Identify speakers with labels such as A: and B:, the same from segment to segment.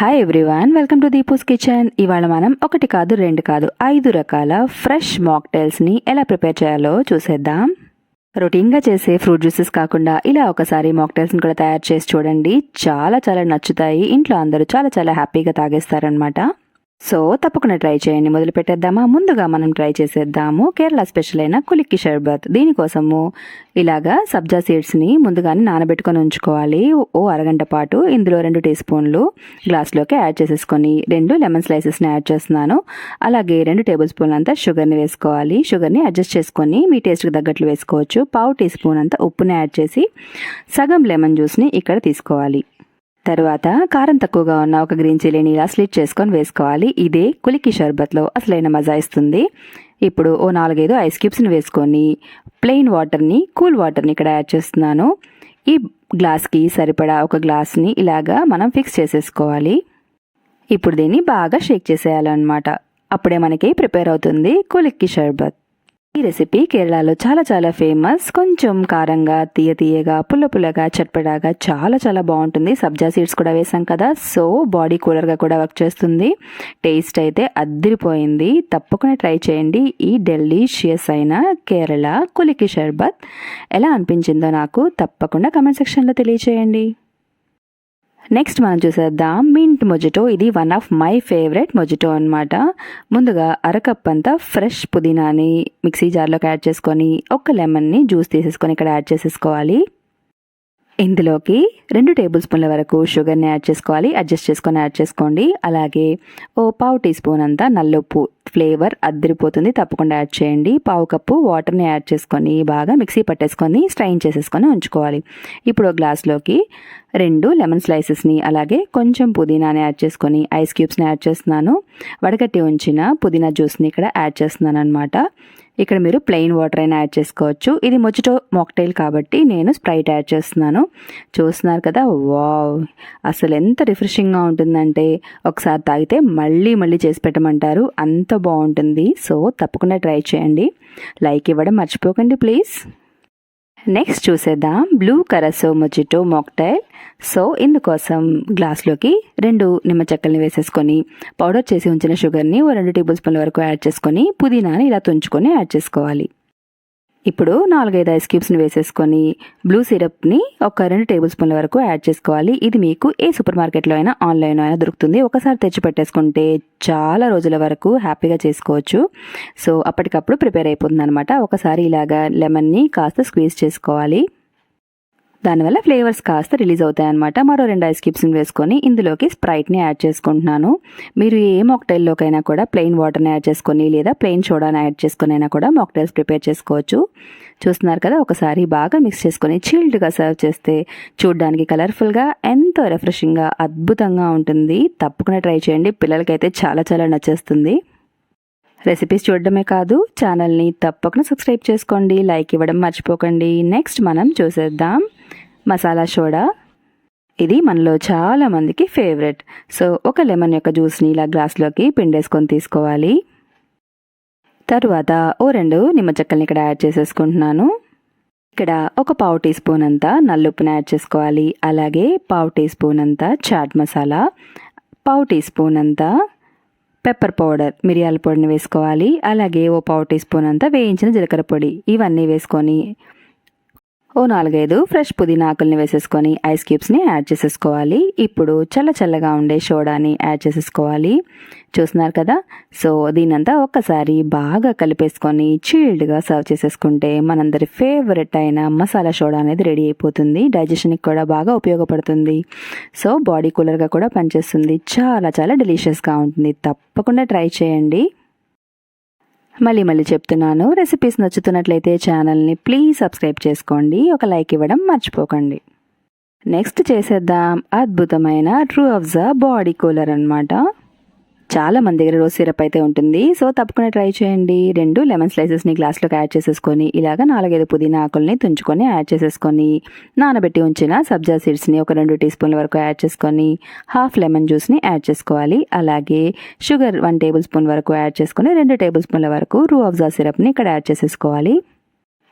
A: Hi everyone welcome to Deepu's kitchen ఇవాళ మనం ఒకటి కాదు రెండు కాదు ఐదు రకాల ఫ్రెష్ మాక్టైల్స్ని ఎలా ప్రిపేర్ చేయాలో చూసేద్దాం. రొటీన్గా చేసే ఫ్రూట్ జ్యూసెస్ కాకుండా ఇలా ఒకసారి మాక్టైల్స్ని కూడా తయారు చేసి చూడండి. చాలా చాలా నచ్చుతాయి. ఇంట్లో అందరూ చాలా చాలా హ్యాపీగా తాగేస్తారనమాట సో తప్పకుండా ట్రై చేయండి. మొదలు పెట్టేద్దామా? ముందుగా మనం ట్రై చేసేద్దాము. కేరళ స్పెషల్ అయిన కులిక్కి షర్బత్. దీనికోసము ఇలాగా సబ్జా సీడ్స్ని ముందుగానే నానబెట్టుకొని ఉంచుకోవాలి. ఓ అరగంట పాటు ఇందులో రెండు టీ స్పూన్లు గ్లాస్లోకి యాడ్ చేసేసుకొని రెండు లెమన్ స్లైసెస్ని యాడ్ చేస్తున్నాను. అలాగే రెండు టేబుల్ స్పూన్ అంతా షుగర్ని వేసుకోవాలి. షుగర్ని అడ్జస్ట్ చేసుకొని మీ టేస్ట్కి తగ్గట్లు వేసుకోవచ్చు. పావు టీ స్పూన్ అంతా ఉప్పుని యాడ్ చేసి సగం లెమన్ జ్యూస్ని ఇక్కడ తీసుకోవాలి. తర్వాత కారం తక్కువగా ఉన్న ఒక గ్రీన్ చిల్లీని ఇలా స్లిట్ చేసుకొని వేసుకోవాలి. ఇదే కులికి షర్బత్లో అసలైన మజా ఇస్తుంది. ఇప్పుడు ఓ నాలుగైదు ఐస్ క్యూబ్స్ని వేసుకొని ప్లెయిన్ వాటర్ని కూల్ వాటర్ని ఇక్కడ యాడ్ చేస్తున్నాను. ఈ గ్లాస్కి సరిపడా ఒక గ్లాస్ని ఇలాగా మనం ఫిక్స్ చేసేసుకోవాలి. ఇప్పుడు దీన్ని బాగా షేక్ చేసేయాలన్నమాట. అప్పుడే మనకి ప్రిపేర్ అవుతుంది కులిక్కి షర్బత్. ఈ రెసిపీ కేరళలో చాలా చాలా ఫేమస్ కొంచెం కారంగా తీయ తీయగా పుల్ల పుల్లగా చట్పడాగా చాలా చాలా బాగుంటుంది. సబ్జా సీడ్స్ కూడా వేసాం కదా సో బాడీ కూలర్గా కూడా వర్క్ చేస్తుంది. టేస్ట్ అయితే అద్దరిపోయింది. తప్పకుండా ట్రై చేయండి. ఈ డెలీషియస్ అయిన కేరళ కులికి షర్బత్ ఎలా అనిపించిందో నాకు తప్పకుండా కమెంట్ సెక్షన్లో తెలియచేయండి. నెక్స్ట్ మనం చూసేద్దాం. మింట్ మొజిటో ఇది one of my favourite mojito అనమాట ముందుగా అరకప్ అంతా ఫ్రెష్ పుదీనాని మిక్సీ జార్లోకి యాడ్ చేసుకొని ఒక లెమన్ని జ్యూస్ తీసేసుకొని ఇక్కడ యాడ్ చేసేసుకోవాలి. ఇందులోకి రెండు టేబుల్ స్పూన్ల వరకు షుగర్ని యాడ్ చేసుకోవాలి. అడ్జస్ట్ చేసుకొని యాడ్ చేసుకోండి. అలాగే ఓ పావు టీ స్పూన్ అంతా నల్లొప్పు ఫ్లేవర్ అద్దరిపోతుంది. తప్పకుండా యాడ్ చేయండి. పావు కప్పు వాటర్ని యాడ్ చేసుకొని బాగా మిక్సీ పట్టేసుకొని స్ట్రైన్ చేసేసుకొని ఉంచుకోవాలి. ఇప్పుడు గ్లాస్లోకి రెండు లెమన్ స్లైసెస్ని అలాగే కొంచెం పుదీనాని యాడ్ చేసుకొని ఐస్ క్యూబ్స్ని యాడ్ చేస్తున్నాను. వడగట్టి ఉంచిన పుదీనా జ్యూస్ని ఇక్కడ యాడ్ చేస్తున్నాను అనమాట ఇక్కడ మీరు ప్లెయిన్ వాటర్ అయినా యాడ్ చేసుకోవచ్చు. ఇది మొజిటో మాక్టైల్ కాబట్టి నేను స్ప్రైట్ యాడ్ చేస్తున్నాను. చూస్తున్నారు కదా? వావ్ అసలు ఎంత రిఫ్రెషింగ్గా ఉంటుందంటే ఒకసారి తాగితే మళ్ళీ మళ్ళీ చేసి పెట్టమంటారు. అంత బాగుంటుంది. సో తప్పకుండా ట్రై చేయండి. లైక్ ఇవ్వడం మర్చిపోకండి ప్లీజ్ నెక్స్ట్ చూసేద్దాం. Blue curacao mojito mocktail so ఇందుకోసం గ్లాస్లోకి రెండు నిమ్మ చెక్కల్ని వేసేసుకొని పౌడర్ చేసి ఉంచిన షుగర్ని ఓ రెండు టేబుల్ స్పూన్ల వరకు యాడ్ చేసుకొని పుదీనాని ఇలా తుంచుకొని యాడ్ చేసుకోవాలి. ఇప్పుడు నాలుగైదు ఐస్ క్యూబ్స్ని వేసేసుకొని బ్లూ సిరప్ని ఒక రెండు టేబుల్ స్పూన్ల వరకు యాడ్ చేసుకోవాలి. ఇది మీకు ఏ సూపర్ మార్కెట్లో అయినా ఆన్లైన్లో అయినా దొరుకుతుంది. ఒకసారి తెచ్చి పెట్టేసుకుంటే చాలా రోజుల వరకు హ్యాపీగా చేసుకోవచ్చు. సో అప్పటికప్పుడు ప్రిపేర్ అయిపోతుంది అనమాట ఒకసారి ఇలాగా లెమన్ని కాస్త స్క్వీజ్ చేసుకోవాలి. దానివల్ల ఫ్లేవర్స్ కాస్త రిలీజ్ అవుతాయి అనమాట మరో రెండు ఐస్ క్యూబ్స్ని వేసుకొని ఇందులోకి స్ప్రైట్ని యాడ్ చేసుకుంటున్నాను. మీరు ఏ మాక్టైల్లోకైనా కూడా ప్లెయిన్ వాటర్ని యాడ్ చేసుకొని లేదా ప్లెయిన్ సోడాని యాడ్ చేసుకొని అయినా కూడా మాక్టైల్స్ ప్రిపేర్ చేసుకోవచ్చు. చూస్తున్నారు కదా ఒకసారి బాగా మిక్స్ చేసుకొని చిల్డ్గా సర్వ్ చేస్తే చూడడానికి కలర్ఫుల్గా ఎంతో రిఫ్రెషింగ్గా అద్భుతంగా ఉంటుంది. తప్పకుండా ట్రై చేయండి. పిల్లలకైతే చాలా చాలా నచ్చేస్తుంది. రెసిపీస్ చూడడమే కాదు ఛానల్ని తప్పకుండా సబ్స్క్రైబ్ చేసుకోండి. లైక్ ఇవ్వడం మర్చిపోకండి. నెక్స్ట్ మనం చూసేద్దాం. మసాలా సోడా. ఇది మనలో చాలా మందికి ఫేవరెట్. సో ఒక లెమన్ యొక్క జ్యూస్ని ఇలా గ్లాస్లోకి పిండేసుకొని తీసుకోవాలి. తరువాత ఓ రెండు నిమ్మ చెక్కల్ని ఇక్కడ యాడ్ చేసేసుకుంటున్నాను. ఇక్కడ ఒక పావు టీ స్పూన్ అంతా నల్లుప్పుని యాడ్ చేసుకోవాలి. అలాగే పావు టీ స్పూన్ అంతా చాట్ మసాలా. పావు టీ స్పూన్ అంతా పెప్పర్ పౌడర్ మిరియాల పొడిని వేసుకోవాలి. అలాగే ఓ పావు టీ స్పూన్ అంతా వేయించిన జీలకర్ర పొడి. ఇవన్నీ వేసుకొని ఓ నాలుగైదు ఫ్రెష్ పుదీనా ఆకుల్ని వేసేసుకొని ఐస్ క్యూబ్స్ని యాడ్ చేసేసుకోవాలి. ఇప్పుడు చల్ల చల్లగా ఉండే సోడాని యాడ్ చేసేసుకోవాలి. చూస్తున్నారు కదా? సో దీనంతా ఒక్కసారి బాగా కలిపేసుకొని చీల్డ్గా సర్వ్ చేసేసుకుంటే మనందరి ఫేవరెట్ అయిన మసాలా సోడా అనేది రెడీ అయిపోతుంది. డైజెషన్కి కూడా బాగా ఉపయోగపడుతుంది. సో బాడీ కూలర్గా కూడా పనిచేస్తుంది. చాలా చాలా డెలిషియస్గా ఉంటుంది. తప్పకుండా ట్రై చేయండి. మళ్ళీ మళ్ళీ చెప్తున్నాను. రెసిపీస్ నచ్చుతున్నట్లయితే ఛానల్ని ప్లీజ్ సబ్స్క్రైబ్ చేసుకోండి. ఒక లైక్ ఇవ్వడం మర్చిపోకండి. నెక్స్ట్ చేసేద్దాం. అద్భుతమైన true of the body cooler అనమాట చాలా మంది దగ్గర రోజ్ సిరప్ అయితే ఉంటుంది. సో తప్పకుండా ట్రై చేయండి. రెండు లెమన్ స్లైసెస్ని గ్లాస్లోకి యాడ్ చేసేసుకొని ఇలాగ నాలుగైదు పుదీనా ఆకుల్ని తుంచుకొని యాడ్ చేసేసుకొని నానబెట్టి ఉంచిన సబ్జా సీడ్స్ని ఒక రెండు టీ స్పూన్ల వరకు యాడ్ చేసుకొని హాఫ్ లెమన్ జ్యూస్ని యాడ్ చేసుకోవాలి. అలాగే షుగర్ వన్ టేబుల్ స్పూన్ వరకు యాడ్ చేసుకొని రెండు టేబుల్ స్పూన్ల వరకు రూ అఫ్జా సిరప్ని ఇక్కడ యాడ్ చేసేసుకోవాలి.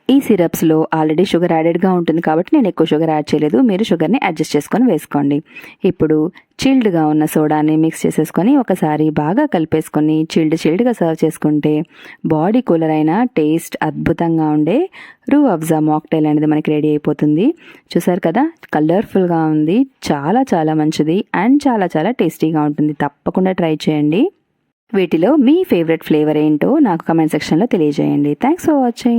A: ఈ సిరప్స్లో ఆల్రెడీ షుగర్ యాడెడ్గా ఉంటుంది కాబట్టి నేను ఎక్కువ షుగర్ యాడ్ చేయలేదు. మీరు షుగర్ని అడ్జస్ట్ చేసుకొని వేసుకోండి. ఇప్పుడు చిల్డ్గా ఉన్న సోడాని మిక్స్ చేసేసుకొని ఒకసారి బాగా కలిపేసుకొని చిల్డ్ చిల్డ్గా సర్వ్ చేసుకుంటే బాడీ కూలర్ అయిన టేస్ట్ అద్భుతంగా ఉండే రూ అబ్జా మాక్టైల్ అనేది మనకి రెడీ అయిపోతుంది. చూసారు కదా? కలర్ఫుల్గా ఉంది. చాలా చాలా మంచిది అండ్ చాలా చాలా టేస్టీగా ఉంటుంది. తప్పకుండా ట్రై చేయండి. వీటిలో మీ ఫేవరెట్ ఫ్లేవర్ ఏంటో నాకు కమెంట్ సెక్షన్లో తెలియజేయండి. Thanks for watching